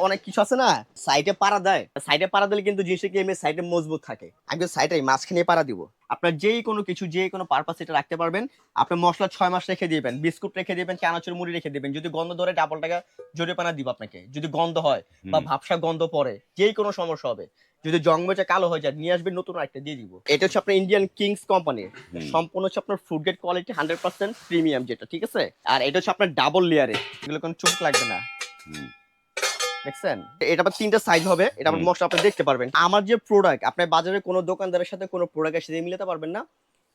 অনেক কিছু আছে না সাইডে পাড়া দেয়। সাইডে পাড়া দিলে কিন্তু জিনিসটা কি এমনি সাইডে মজবুত থাকে। আমি কিন্তু সাইডে মাঝখানে পাড়া দিব। আপনার যেই কোনো কিছু যে কোনো পারপাস এটা রাখতে পারবেন। আপনি মশলা ছয় মাস রেখে দিবেন বিস্কুট রেখে দিবেন চানাচুর মুড়ি রেখে দিবেন। যদি গন্ধ ধরে ডাবল টাকা জরিপানা দিব আপনাকে। যদি গন্ধ হয় বা। ভাবসা গন্ধ পড়ে যেই কোনো সমস্যা হবে। যদি জংমেচা কালো হয়ে যায় নিয়ে আসবেন নতুন একটা দিয়ে দিব। এটা হচ্ছে আপনার ইন্ডিয়ান কিংস কোম্পানির হুম। সম্পূর্ণ হচ্ছে আপনার food grade quality hundred percent premium যেটা ঠিক আছে? আর এটা হচ্ছে আপনার ডাবল লেয়ারে এগুলো কোনো চোখ লাগবে না। দেখছেন এটা আবার তিনটা সাইজ হবে এটা। মশলা আপনি দেখতে পারবেন। আমার যে প্রোডাক্ট আপনি বাজারে কোনো দোকানদারের সাথে কোনো প্রোডাক্টের সাথে মিলাতে পারবেন না।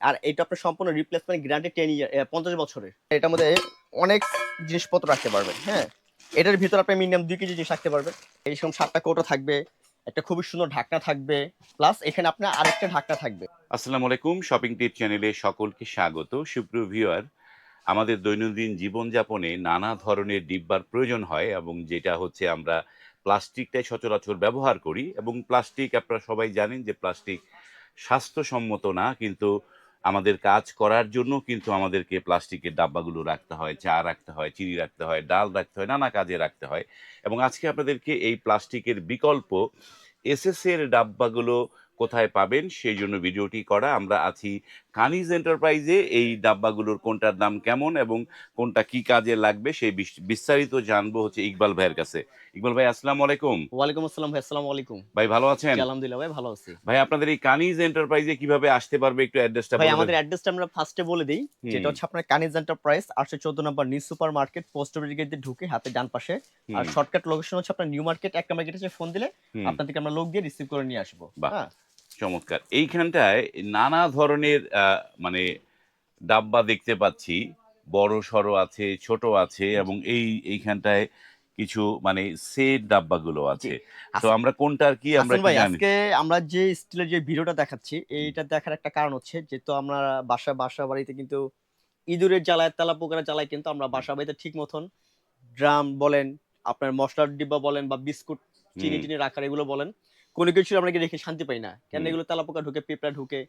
আর এটা আপনার সম্পূর্ণ রিপ্লেসমেন্ট গ্যারান্টি টেন ইয়ার পঞ্চাশ বছরের। এটার মধ্যে অনেক জিনিসপত্র রাখতে পারবেন হ্যাঁ? এটার ভিতর আপনি মিনিমাম দুই কেজি জিনিস রাখতে পারবেন। এইরকম সাতটা কৌটো থাকবে একটা খুবই সুন্দর ঢাকনা থাকবে প্লাস এখানে আপনার আরেকটা ঢাকনা থাকবে। আসসালামু আলাইকুম শপিং টিপ চ্যানেলে সকলকে স্বাগত। সুপ্রিয় ভিউয়ার আমাদের দৈনন্দিন জীবনযাপনে নানা ধরনের ডিব্বার প্রয়োজন হয় এবং যেটা হচ্ছে আমরা প্লাস্টিকটাই সচরাচর ব্যবহার করি এবং প্লাস্টিক আপনারা সবাই জানেন যে প্লাস্টিক স্বাস্থ্যসম্মত না, কিন্তু আমাদের কাজ করার জন্য কিন্তু আমাদেরকে প্লাস্টিকের ডাব্বাগুলো রাখতে হয়, চা রাখতে হয়, চিনি রাখতে হয়, ডাল রাখতে হয়, নানা কাজে রাখতে হয় এবং আজকে আপনাদেরকে এই প্লাস্টিকের বিকল্প এসএস এর ডাব্বাগুলো কোথায় পাবেন সেই জন্য ভিডিওটি করা। আমরা আছি কানিজ এন্টারপ্রাইজে এই ডাব্বাগুলোর কোনটার দাম কেমন এবং কোনটা কি কাজে লাগবে সেই বিস্তারিত জানব হচ্ছে ইকবাল ভাইয়ের কাছে। ইকবাল ভাই আসসালামু আলাইকুম। ওয়ালাইকুম আসসালাম ভাই আসসালামু আলাইকুম। ভাই ভালো আছেন? আলহামদুলিল্লাহ ভাই ভালো আছি। ভাই আপনাদের এই কানিজ এন্টারপ্রাইজে কীভাবে আসতে পারবে একটু অ্যাড্রেসটা ভাই আমাদের অ্যাড্রেসটা আমরা ফার্স্টে বলে দিই। যেটা হচ্ছে আপনার কানিজ এন্টারপ্রাইজ আটশো চোদ্দ নম্বর new super market post office gate দিয়ে ঢুকে হাতে ডান পাশে। আর শর্টকাট লোকেশন হচ্ছে আপনার নিউ মার্কেট এক নাম্বার গেটে ফোন দিলে আপনাদেরকে আমরা লোক দিয়ে রিসিভ করে নিয়ে আসব। বাহ। হ্যাঁ? চমৎকার। এইখানটায় নানা ধরনের মানে ডাব্বা দেখতে পাচ্ছি। বড় সড়ো আছে ছোট আছে এবং এই এইখানটায় কিছু মানে সেট ডাব্বাগুলো আছে। তো আমরা কোনটার কি আমরা ভাই আজকে আমরা যে স্টিলের যে ভিডিওটা দেখাচ্ছি এইটা দেখার একটা কারণ হচ্ছে যেহেতু আমরা বাসা বাসা বাড়িতে কিন্তু ইঁদুরের জ্বালায় তেলা পোকার জ্বালায় কিন্তু আমরা বাসা বাড়িতে ঠিক মতন ড্রাম বলেন আপনার মশলার ডিব্বা বলেন বা বিস্কুট চিনি টিনি রাখার এগুলো বলেন কোনো কিছু আমরা কি রেখে শান্তি পাই না। কেন এগুলো তেলা পোকা ঢুকে পেঁপড়া ঢুকে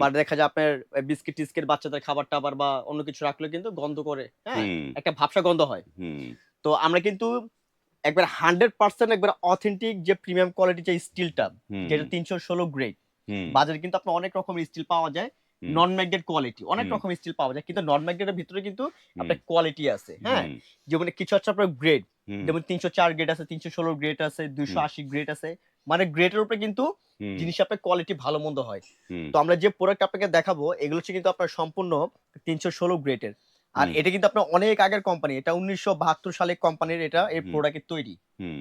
বা দেখা যায় আপনার বিস্কিট টিস্কিট বাচ্চাদের খাবার টাবার বা অন্য কিছু রাখলে কিন্তু গন্ধ করে হ্যাঁ? একটা ভাবসা গন্ধ হয়। তো আমরা কিন্তু একবার হান্ড্রেড পার্সেন্ট একবার অথেন্টিক যে প্রিমিয়াম কোয়ালিটি যে স্টিলটা যেটা তিনশো ষোলো গ্রেড বাজারে কিন্তু আপনার অনেক রকম স্টিল পাওয়া যায় নন ম্যাগনেট কোয়ালিটি অনেক রকম স্টিল পাওয়া যায় কিন্তু নন ম্যাগনেটের ভিতরে কিন্তু আপনার কোয়ালিটি আছে হ্যাঁ? যেমন কিছু হচ্ছে আপনার গ্রেড যেমন তিনশো চার গ্রেড আছে তিনশো ষোলো গ্রেড আছে দুইশো আশি গ্রেড আছে মানে গ্রেডের উপরে কিন্তু জিনিস আপনার কোয়ালিটি ভালো মন্দ হয়। তো আমরা যে প্রোডাক্ট আপনাকে দেখাবো এগুলো হচ্ছে কিন্তু আপনার সম্পূর্ণ তিনশো ষোলো গ্রেডের আর এটা কিন্তু আপনার অনেক আগের কোম্পানি এটা উনিশশো বাহাত্তর সালে কোম্পানির এটা এই প্রোডাক্টের তৈরি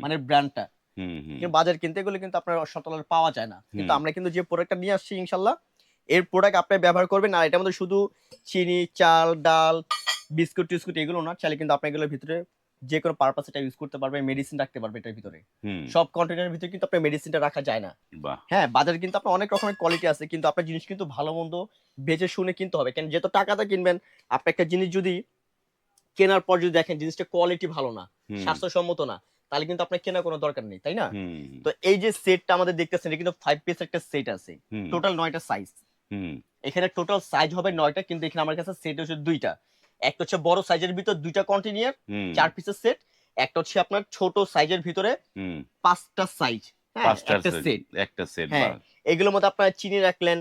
মানে ব্র্যান্ডটা কিন্তু বাজার কিনতে গেলে কিন্তু আপনার শতলার পাওয়া যায় না। কিন্তু আমরা কিন্তু যে প্রোডাক্টটা নিয়ে আসছি ইনশাল্লাহ এর প্রোডাক্ট আপনি ব্যবহার করবেন আর এটার মধ্যে শুধু চিনি চাল ডাল বিস্কুট টিস্কুট এগুলো না চাইলে কিন্তু আপনি এগুলোর ভিতরে যে কোনো পারপাস এটা ইউজ করতে পারবেন মেডিসিন রাখতে পারবেন এটার ভিতরে। সব কন্টেনারের ভিতরে কিন্তু আপনার মেডিসিনটা রাখা যায় না। হ্যাঁ বাজারে কিন্তু আপনার অনেক রকমের কোয়ালিটি আছে কিন্তু আপনার জিনিস কিন্তু ভালো মন্দ বেঁচে শুনে কিনতে হবে। কেন যেহেতু টাকাটা কিনবেন আপনি একটা জিনিস যদি কেনার পর যদি দেখেন জিনিসটা কোয়ালিটি ভালো না স্বাস্থ্যসম্মত না তাহলে কিন্তু আপনার কেনার কোনো দরকার নেই তাই না? তো এই যে সেটটা আমাদের দেখতেছেন এটা কিন্তু ফাইভ পিস একটা সেট আছে। টোটাল নয়টা সাইজ এখানে টোটাল সাইজ হবে নয়টা কিন্তু এখানে আমার কাছে সেট হচ্ছে দুইটা। একটা হচ্ছে বড় সাইজের ভিতর দুইটা কন্টেনিয়ার চার পিসের সেট একটা হচ্ছে আপনার ছোট সাইজের ভিতরে পাঁচটা সাইজ পাঁচটা একটা সেট একটা সেট হ্যাঁ। এগুলোর মধ্যে আপনার চিনি রাখলেন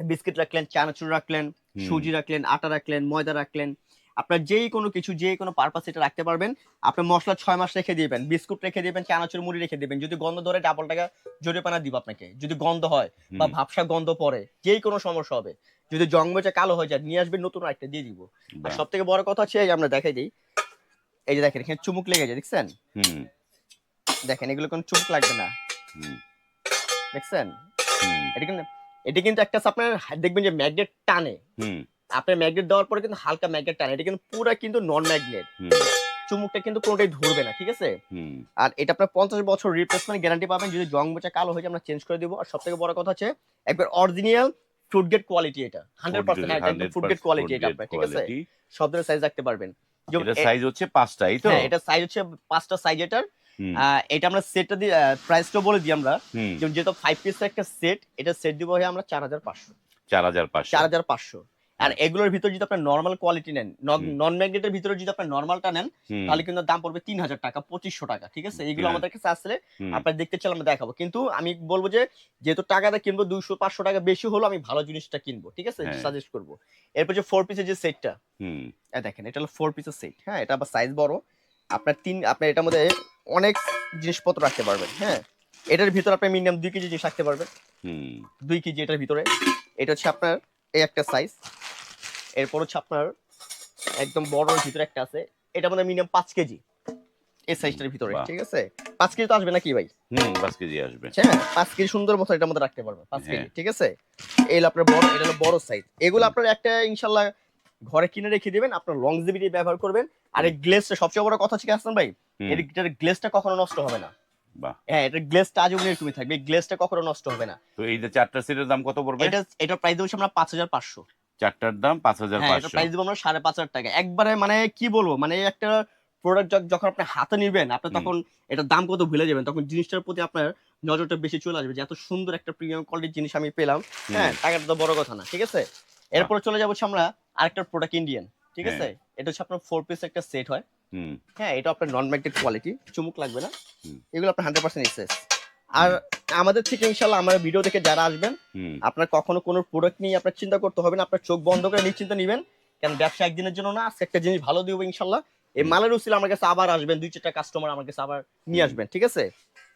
বিস্কিট রাখলেন চানাচুর রাখলেন সুজি রাখলেন আটা রাখলেন ময়দা রাখলেন আপনার যেই কোনো কিছু যে কোনো পারপাস এটা রাখতে পারবেন আপনি মশলা ছয় মাস রেখে দিবেন বিস্কুট রেখে দিবেন চানাচুর মুড়ি রেখে দিবেন যদি গন্ধ ধরে ডাবল টাকা জরিপানা দিব আপনাকে যদি গন্ধ হয় বা ভাবসা গন্ধ পড়ে যেই কোনো সমস্যা হবে যদি জংমেচা কালো হয়ে যায় নিয়ে আসবেন নতুন একটা দিয়ে দিব। আর সব থেকে বড় কথা হচ্ছে এই আমরা দেখাই দিই এই যে দেখেন এখানে চুমুক লেগে যায় দেখছেন? হুম, দেখেন এগুলো কোনো চুমুক লাগবে না। হুম, দেখছেন? এটা কিন্তু এটা কিন্তু একটা আপনার দেখবেন যে ম্যাগনেট টানে। হুম, আপনার ম্যাগনেট দেওয়ার পরে কিন্তু হালকা ম্যাগনেট টানে এটা কিন্তু পুরো কিন্তু নন ম্যাগনেট চুমুকটা কিন্তু কোনোটাই ধরবে না ঠিক আছে? আর এটা আপনার পঞ্চাশ বছর রিপ্লেসমেন্ট গ্যারান্টি পাবেন। যদি জং বেচা কালো হয়ে যায় আমরা চেঞ্জ করে দিব। আর সব থেকে বড় কথা হচ্ছে একবার অরিজিনাল ফ্রুট গেট কোয়ালিটি এটা। Hundred percent fruit grade quality এটা আপনার ঠিক আছে। সব ধরনের সাইজ রাখতে পারবেন। এটা সাইজ হচ্ছে পাঁচটাই তো? হ্যাঁ এটা সাইজ হচ্ছে পাঁচটা সাইজ এটার। আহ, এটা আমরা সেটটা দিয়ে প্রাইসটা বলে দিই আমরা। যেহেতু ফাইভ পিসের একটা সেট এটা সেট দিব হয় আমরা চার হাজার পাঁচশো। চার হাজার পাঁচশো। চার হাজার পাঁচশো। আর এগুলোর ভিতর যদি আপনার নর্মাল কোয়ালিটি নেন নন ম্যাগনেটের ভিতরে যদি আপনার নর্মালটা নেন তাহলে কিন্তু দাম পড়বে তিন হাজার টাকা পঁচিশশো টাকা ঠিক আছে? এগুলো হ্যাঁ। আমাদের কাছে আসলে আপনার দেখতে চাইলে আমরা দেখাবো। কিন্তু আমি বলব যে যেহেতু টাকাটা কিনবো দুইশো পাঁচশো টাকা বেশি হলো আমি ভালো জিনিসটা কিনবো ঠিক আছে? হ্যাঁ। সাজেস্ট করব। এরপর যে ফোর পিসের যে সেটটা হুম, দেখেন এটা হলো ফোর পিসের সেট হ্যাঁ? এটা আবার সাইজ বড়। আপনার তিন আপনার এটার মধ্যে অনেক জিনিসপত্র রাখতে পারবেন হ্যাঁ? এটার ভিতরে আপনি মিনিমাম দুই কেজি জিনিস রাখতে পারবেন। হুম, দুই কেজি এটার ভিতরে। এটা হচ্ছে আপনার এই একটা সাইজ এরপর হচ্ছে আপনার একদম বড় ভিতরে একটা আছে। এটা মধ্যে মিনিমাম পাঁচ কেজি। এই সাইজটার ভিতরে ঠিক আছে? পাঁচ কেজি তো আসবে নাকি ভাই? হুম, পাঁচ কেজি আসবে। হ্যাঁ পাঁচ কেজি সুন্দর মতো এটার মধ্যে রাখতে পারবেন পাঁচ কেজি হ্যাঁ। ঠিক আছে? এই আপনার বড় এটা হলো বড় সাইজ এগুলো আপনার একটা ইনশাল্লাহ ঘরে কিনে রেখে দিবেন আপনার লংজিভিটি ব্যবহার করবেন। আর এই গ্লেসটা সবচেয়ে বড় কথা হচ্ছে কি হাসান ভাই? এটার গ্লেসটা কখনো নষ্ট হবে না। হ্যাঁ এটার গ্লেসটা আজীবন এরকমই থাকবে গ্লেসটা কখনো নষ্ট হবে না। তো এই যে চারটা সেটের দাম কত পড়বে? এটা এটার প্রাইস দেবো আমরা পাঁচ হাজার পাঁচশো। চারটার দাম পাঁচ হাজার হ্যাঁ এটা প্রাইস দেবো আমরা সাড়ে পাঁচ হাজার টাকা। একবারে মানে কি বলব মানে একটা প্রোডাক্ট যখন আপনি হাতে নিবেন আপনি। তখন এটার দাম কত ভুলে যাবেন তখন জিনিসটার প্রতি আপনার নজরটা বেশি চলে আসবে যে এত সুন্দর একটা প্রিমিয়াম কোয়ালিটির জিনিস আমি পেলাম। হ্যাঁ টাকাটা তো বড় কথা না ঠিক আছে? এরপরে চলে যাব আমরা আরেকটা প্রোডাক্ট ইন্ডিয়ান ঠিক আছে? এটা হচ্ছে আপনার ফোর পিস একটা সেট হয়। হ্যাঁ এটা আপনার নন ম্যাগনেট কোয়ালিটি চুমুক লাগবে না। এগুলো আপনার হান্ড্রেড পার্সেন্ট এক্সেস আর আমাদের থেকে ইনশাল্লাহ আমার ভিডিও দেখে যারা আসবেন আপনার কখনো কোনো প্রোডাক্ট নিয়ে আপনার চিন্তা করতে হবে না আপনার চোখ বন্ধ করে নিশ্চিন্ত নেবেন। কারণ ব্যবসা একদিনের জন্য না আজকে একটা জিনিস ভালো দিব ইনশাল্লাহ এই মালের উচিল আমার কাছে আবার আসবেন দুই চারটা কাস্টমার আমার কাছে আবার নিয়ে আসবেন ঠিক আছে?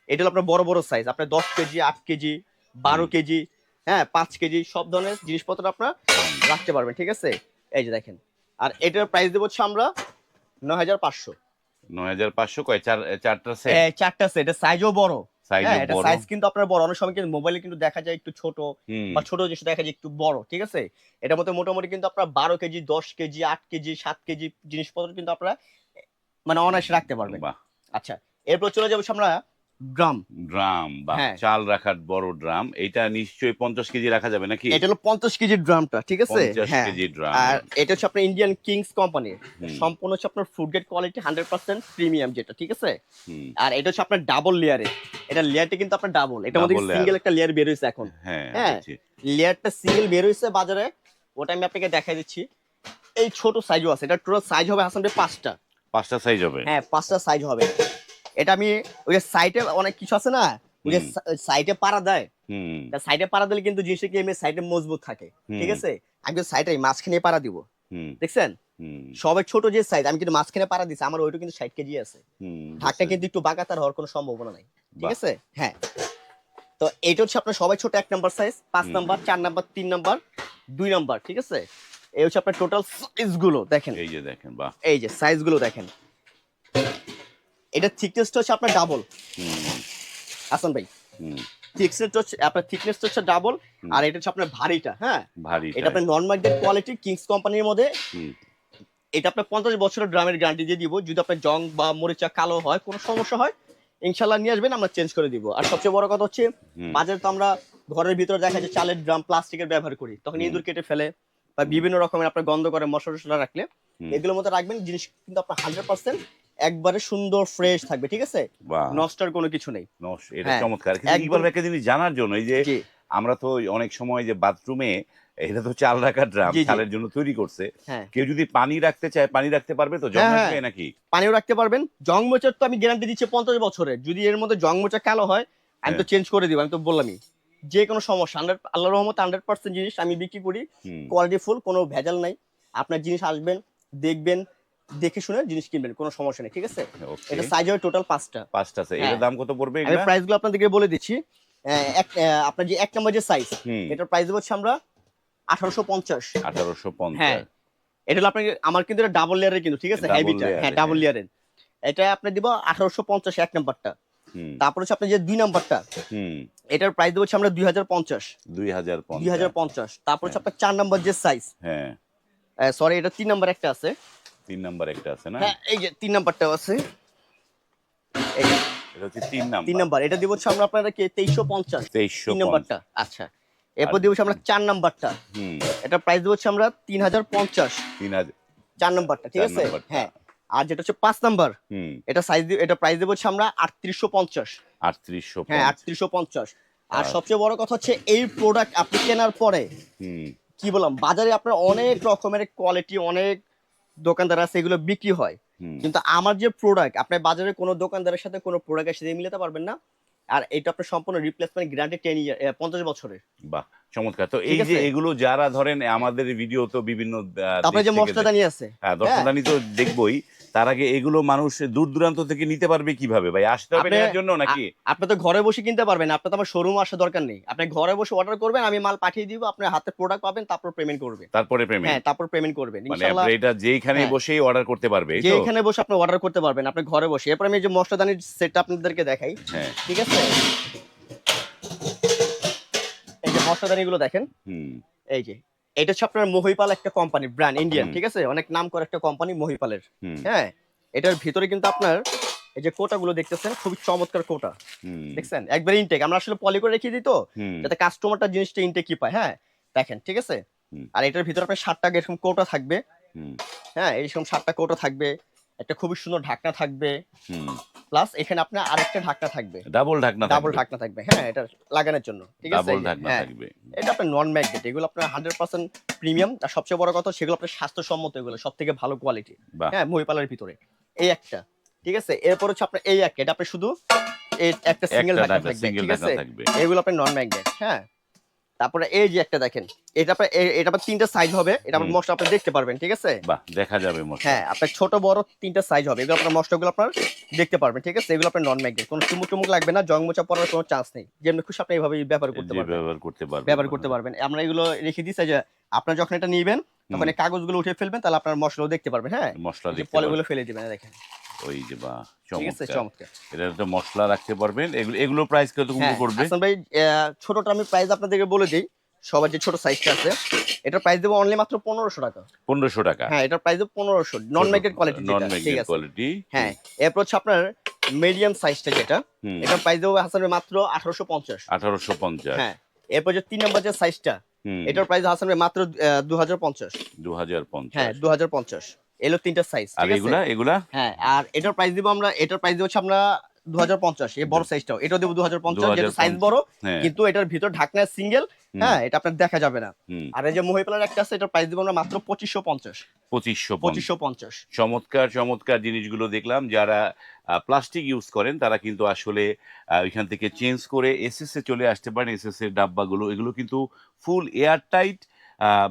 এটা হলো আপনার বড় বড় সাইজ আপনার দশ কেজি আট কেজি বারো কেজি হ্যাঁ পাঁচ কেজি সব ধরনের জিনিসপত্র আপনার রাখতে পারবেন ঠিক আছে? এই যে দেখেন। আর এটার প্রাইস দেবো হচ্ছে আমরা নয় হাজার পাঁচশো। নয় হাজার পাঁচশো কয়? চার চারটা সেট চারটা সেট সাইজও বড়। হ্যাঁ এটা সাইজ কিন্তু আপনার বড়। অনেক সময় কিন্তু মোবাইলে কিন্তু দেখা যায় একটু ছোট বা ছোট জিনিস দেখা যায় একটু বড় ঠিক আছে? এটার মধ্যে মোটামুটি কিন্তু আপনার বারো কেজি দশ কেজি আট কেজি সাত কেজি জিনিসপত্র কিন্তু আপনারা মানে অনায়াসে রাখতে পারবেন। আচ্ছা এরপর চলে যাব আমরা ড্রাম। ড্রাম বা হ্যাঁ। চাল রাখার বড় ড্রাম। এটা নিশ্চয়ই পঞ্চাশ কেজি রাখা যাবে নাকি? এটা হলো পঞ্চাশ কেজির ড্রামটা ঠিক আছে? হ্যাঁ। KG drum. আর এটা হচ্ছে আপনার ইন্ডিয়ান কিংস কোম্পানির হুম, সম্পূর্ণ হচ্ছে আপনার food quality hundred percent premium যেটা ঠিক আছে? আর এটা হচ্ছে আপনার ডাবল লেয়ারে এটা লেয়ারটা কিন্তু আপনার ডাবল এটা মধ্যে সিঙ্গেল একটা লেয়ার বের হয়েছে এখন। হ্যাঁ হ্যাঁ। লেয়ারটা সিঙ্গেল বের হয়েছে বাজারে। ওটা আমি আপনাকে দেখাই দিচ্ছি। এই ছোট সাইজও আছে। এটা টোটাল সাইজ হবে হাসান পাঁচটা। পাঁচটা সাইজ হবে। হ্যাঁ পাঁচটা সাইজ হবে। এটা আমি ওই যে সাইডে অনেক কিছু আছে না ওই যে। সাইডে পাড়া দেয়। হুম। সাইডে পাড়া দিলে কিন্তু জিনিসটা কি সাইডে মজবুত থাকে ঠিক আছে? আমি কিন্তু সাইডে মাঝখানে পাড়া দিব দেখছেন? সবাই ছোট যে সাইজ আমি কিন্তু মাঝখানে পাড়া দিছি আমার ওইটা কিন্তু ষাট কেজি আছে। হুম ঢাকটা কিন্তু একটু বাঁকাতার হওয়ার কোনো সম্ভাবনা নাই ঠিক আছে? হ্যাঁ। তো এটা হচ্ছে আপনার সবাই ছোট এক নাম্বার সাইজ পাঁচ। নাম্বার চার নাম্বার তিন নাম্বার দুই নাম্বার ঠিক আছে? এই হচ্ছে আপনার টোটাল সাইজগুলো দেখেন। এই যে দেখেন বাহ। এই যে সাইজগুলো দেখেন। এটা থিকনেসটা হচ্ছে আপনার ডাবল হাসান ভাই হুম। থিকনেসটা হচ্ছে আপনার থিকনেসটা হচ্ছে ডাবল আর এটা হচ্ছে আপনার ভারীটা হ্যাঁ? ভারী এটা আপনার নন মার্কেট কোয়ালিটি কিংস কোম্পানির মধ্যে এটা আপনার পঞ্চাশ বছরের ড্রামের গ্যারান্টি দিয়ে দিব। যদি আপনার জং বা মরিচা কালো হয় কোনো সমস্যা হয় ইনশাল্লাহ নিয়ে আসবেন আমরা চেঞ্জ করে দিব। আর সবচেয়ে বড় কথা হচ্ছে বাজারে তো আমরা ঘরের ভিতরে দেখা যায় চালের ড্রাম প্লাস্টিকের ব্যবহার করি। তখন ইঁদুর কেটে ফেলে বা বিভিন্ন রকমের আপনার গন্ধ করে মশলা টশলা রাখলে এগুলোর মধ্যে রাখবেন জিনিস কিন্তু আপনার হান্ড্রেড পার্সেন্ট একবারে সুন্দর ফ্রেশ থাকবে ঠিক আছে? নষ্টের কোনো কিছু নেই। এটা হ্যাঁ, চমৎকার। কিন্তু ইকবাল ভাই একটা জিনিস জানার জন্য এই যে আমরা তো অনেক সময় যে বাথরুমে এটা তো চাল রাখার ড্রাম। চালের জন্য তৈরি করছে। হ্যাঁ। কেউ যদি পানি রাখতে চায় পানি রাখতে পারবে তো? হ্যাঁ। নাকি? পানিও রাখতে পারবেন। জং মোচার তো আমি গ্যারান্টি দিচ্ছি পঞ্চাশ বছরের। যদি এর মধ্যে জং মোচা কালো হয় আমি তো। চেঞ্জ করে দিব আমি তো বললামই। যে কোনো সমস্যা হান্ড্রেড আল্লাহ রহমত হান্ড্রেড পার্সেন্ট জিনিস আমি বিক্রি করি। কোয়ালিটি ফুল কোনো ভেজাল নাই। আপনার জিনিস আসবেন দেখবেন দেখে শুনে জিনিস কিনবেন কোনো সমস্যা নেই ঠিক আছে? এটা সাইজ হবে টোটাল পাঁচটা। পাঁচটা আছে হ্যাঁ। এটার দাম কত পড়বে আমি এগুলা? প্রাইসগুলো আপনাদেরকে বলে দিচ্ছি। এক আপনার যে এক নম্বর যে সাইজ এটার প্রাইস হচ্ছে আমরা আঠারোশো পঞ্চাশ। আঠারোশো হ্যাঁ। এটা হলো আপনাকে আমার কিন্তু এটা ডাবল লেয়ারের কিন্তু ঠিক আছে? হেভিটা হ্যাঁ এর, ডাবল হ্যাঁ। লেয়ারের এটা আপনি দিব আঠারোশো পঞ্চাশ এক নাম্বারটা তারপর হচ্ছে আপনার যে দুই নাম্বারটা হুম। এটার প্রাইস দেবো আমরা দুই হাজার পঞ্চাশ। দুই হাজার দুই হাজার পঞ্চাশ। তারপর হচ্ছে আপনার চার নাম্বার যে সাইজ হ্যাঁ। সরি এটা তিন নাম্বার একটা আছে। তিন নাম্বার একটা আছে না? হ্যাঁ এই যে তিন নাম্বারটাও আছে। এই এটা হচ্ছে তিন নাম্বার। তিন নাম্বার। এটা দিব হচ্ছে আমরা আপনার কি তেইশশো পঞ্চাশ। তেইশশো তিন নাম্বারটা আচ্ছা। এরপর দিব হচ্ছে আমরা চার নাম্বারটা। হুম। এটা প্রাইস দেবো হচ্ছে আমরা তিন হাজার পঞ্চাশ। তিন হাজার চার নাম্বারটা ঠিক আছে? হ্যাঁ। আর যেটা হচ্ছে পাঁচ নাম্বার হুম। এটা সাইজ এটা প্রাইস দেবো হচ্ছে আমরা আটত্রিশশো পঞ্চাশ। আটত্রিশশো হ্যাঁ আটত্রিশশো পঞ্চাশ। আর আর- সবচেয়ে বড় কথা হচ্ছে এই প্রোডাক্ট আপনি কেনার পরে হুম। কি বললাম বাজারে আপনার অনেক রকমের কোয়ালিটি অনেক দোকানদার আছে এগুলো বিক্রি হয়। কিন্তু আমার যে প্রোডাক্ট আপনার বাজারে কোনো দোকানদারের সাথে কোনো প্রোডাক্টের সাথে মিলাতে পারবেন না। আর এটা আপনার সম্পূর্ণ রিপ্লেসমেন্ট গ্যারান্টি টেন ইয়ার পঞ্চাশ বছরের। বাহ চমৎকার। তো এই যে এগুলো যারা ধরেন আমাদের ভিডিও তো বিভিন্ন তারপরে যে মশলাদানি আছে। হ্যাঁ মশলাদানি তো দেখবই। তার আগে এগুলো মানুষ দূর দূরান্ত থেকে নিতে পারবে কীভাবে? ভাই আসতে হবে আপনি- নেওয়ার জন্য নাকি? আপনি তো ঘরে বসে কিনতে পারবেন আপনার তো আমার শোরুম আসা দরকার নেই। আপনি ঘরে বসে অর্ডার করবেন আমি মাল পাঠিয়ে দিব আপনার হাতে প্রোডাক্ট পাবেন তারপর পেমেন্ট করবেন তারপরে পেমেন্ট হ্যাঁ তারপর পেমেন্ট করবেন মানে ইনশাআল্লাহ আপনি এটা যেইখানে হ্যাঁ। বসেই অর্ডার করতে পারবে এই যে তো? এখানে বসে আপনি অর্ডার করতে পারবেন আপনি ঘরে বসে। এরপর আমি এই যে মশলাদানির সেটটা আপনাদেরকে দেখাই। হ্যাঁ। ঠিক আছে? এই যে মশলাদানি গুলো দেখেন। হুম। এই যে এটা হচ্ছে আপনার মহিপাল একটা কোম্পানি ব্র্যান্ড ইন্ডিয়ান ঠিক আছে? অনেক নাম করা একটা কোম্পানি মহিপালের। হ্যাঁ? এটার ভিতরে কিন্তু আপনার এই যে কোটা গুলো দেখতেছেন খুবই চমৎকার কোটা। দেখছেন? একবার ইনটেক আমরা আসলে পলি করে রেখে দিই তো যাতে কাস্টমারটা জিনিসটা ইনটেক কি পায় হ্যাঁ? দেখেন ঠিক আছে? আর এটার ভিতরে আপনার ষাটটা এরকম কোটা থাকবে। হ্যাঁ? এরকম ষাটটা কোটা থাকবে। একটা খুবই সুন্দর ঢাকনা থাকবে। প্লাস এখানে আপনার আরেকটা ঢাকনা থাকবে। ডাবল ঢাকনা ডাবল ঢাকনা থাকবে। হ্যাঁ এটা লাগানোর জন্য ঠিক আছে? ডাবল ঢাকনা হ্যাঁ। থাকবে। এটা আপনার নন ম্যাগনেট এগুলো আপনার হান্ড্রেড পার্সেন্ট প্রিমিয়াম আর সবচেয়ে বড় কথা সেগুলো আপনার স্বাস্থ্যসম্মত এগুলো সব থেকে ভালো কোয়ালিটি হ্যাঁ মহিপালের ভিতরে। এই একটা ঠিক আছে? এরপর হচ্ছে আপনার এই একটা এটা আপনার শুধু একটা সিঙ্গেল ঢাকনা ঢাকনা থাকবে ঠিক আছে? থাকবে। এগুলো আপনার নন ম্যাগনেট হ্যাঁ। তারপরে এই যে একটা দেখেন এটা আপনার এটা আপনার তিনটা সাইজ হবে এটা আপনার মশলা আপনি দেখতে পারবেন ঠিক আছে? বাহ দেখা যাবে মশলা। হ্যাঁ আপনার ছোট বড় তিনটা সাইজ হবে এগুলো আপনার মশলাগুলো আপনার দেখতে পারবেন ঠিক আছে? এগুলো আপনার নন ম্যাগনেট কোনো চুমুক টুমুক লাগবে না জং মোচা পড়ার কোনো চান্স নেই। যেমনি খুশি আপনি এইভাবে ব্যবহার করতে পারবেন। ব্যবহার করতে পারবে ব্যবহার করতে পারবেন। আমরা এগুলো রেখে দিচ্ছি যে আপনার যখন এটা নিবেন তখন এই কাগজগুলো উঠে ফেলবেন তাহলে আপনার মশলাও দেখতে পারবেন হ্যাঁ? মশলা পলিগুলো। ফেলে দিবেন দেখেন। ওই যে আছে চমৎকার। চমৎকার। এটা তো মশলা রাখতে পারবেন। এগুলো এগুলো প্রাইস কত কত হ্যাঁ করবে? হাসান ভাই ছোটটা আমি প্রাইস আপনাদেরকে বলে দিই। সবার যে ছোট সাইজটা আছে এটার প্রাইস দেবো অনলি মাত্র পনেরোশো টাকা। পনেরোশো টাকা। হ্যাঁ এটার প্রাইস দেবো পনেরোশো। নন ম্যাগনেট কোয়ালিটি নন ঠিক কোয়ালিটি হ্যাঁ এরপর হচ্ছে আপনার মিডিয়াম সাইজটা যেটা এটার প্রাইস দেবো হাসান ভাই মাত্র আঠারোশো পঞ্চাশ। আঠারোশো পঞ্চাশ। হ্যাঁ এরপর যে তিন নম্বর যে সাইজটা এটার প্রাইস হাসান ভাই মাত্র দু হাজার পঞ্চাশ। দু হাজার হ্যাঁ পঞ্চাশ দু হাজার পঞ্চাশ। এলো তিনটা সাইজ আর এগুলা এগুলা? হ্যাঁ আর এটার প্রাইস দিব আমরা এটার প্রাইস দিব হচ্ছে আমরা দু হাজার পঞ্চাশ এই বড় সাইজটাও এটাও দেবো দু হাজার পঞ্চাশ যেটা সাইজ বড় হ্যাঁ। কিন্তু এটার ভিতর ঢাকনা সিঙ্গেল হ্যাঁ এটা আপনার দেখা যাবে না। আর এই যে মহিপালার একটা আছে এটার প্রাইস দিব আমরা মাত্র পঁচিশশো পঞ্চাশ। পঁচিশশো পঞ্চাশ। পঁচিশশো পঞ্চাশ। চমৎকার চমৎকার জিনিসগুলো দেখলাম। যারা প্লাস্টিক ইউজ করেন তারা কিন্তু আসলে ওইখান থেকে চেঞ্জ করে এসএস এ চলে আসতে পারেন এসএস এর ডাব্বাগুলো। এগুলো কিন্তু ফুল এয়ার টাইট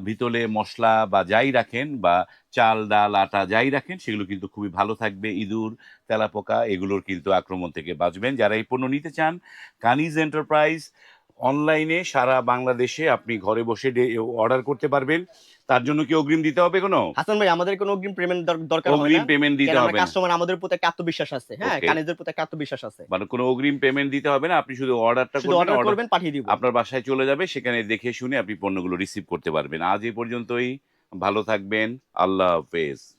ভিতরে মশলা বা যাই রাখেন বা চাল, ডাল, আটা যাই রাখেন, সেগুলো কিন্তু খুবই ভালো থাকবে। ইঁদুর, তেলাপোকা, এগুলোর কিন্তু আক্রমণ থেকে বাঁচবেন। যারা এই পণ্য নিতে চান, কানিজ এন্টারপ্রাইজ অনলাইনে সারা বাংলাদেশে আপনি ঘরে বসে অর্ডার করতে পারবেন। তার জন্য কি অগ্রিম দিতে হবে কোনো? হাসান ভাই আমাদের কোনো অগ্রিম পেমেন্ট দরকার হবে অগ্রিম পেমেন্ট দিতে হবে কাস্টমার আমাদের প্রতি একটা আত্মবিশ্বাস আছে। হ্যাঁ. কানিজের প্রতি একটা আত্মবিশ্বাস আছে। মানে কোনো অগ্রিম পেমেন্ট দিতে হবে না আপনি শুধু অর্ডারটা করবেন অর্ডার করবেন পাঠিয়ে দিব। আপনার বাসায় চলে যাবে সেখানে দেখে শুনে আপনি পণ্যগুলো রিসিভ করতে পারবেন। আজ এই পর্যন্তই ভালো থাকবেন আল্লাহ হাফেজ।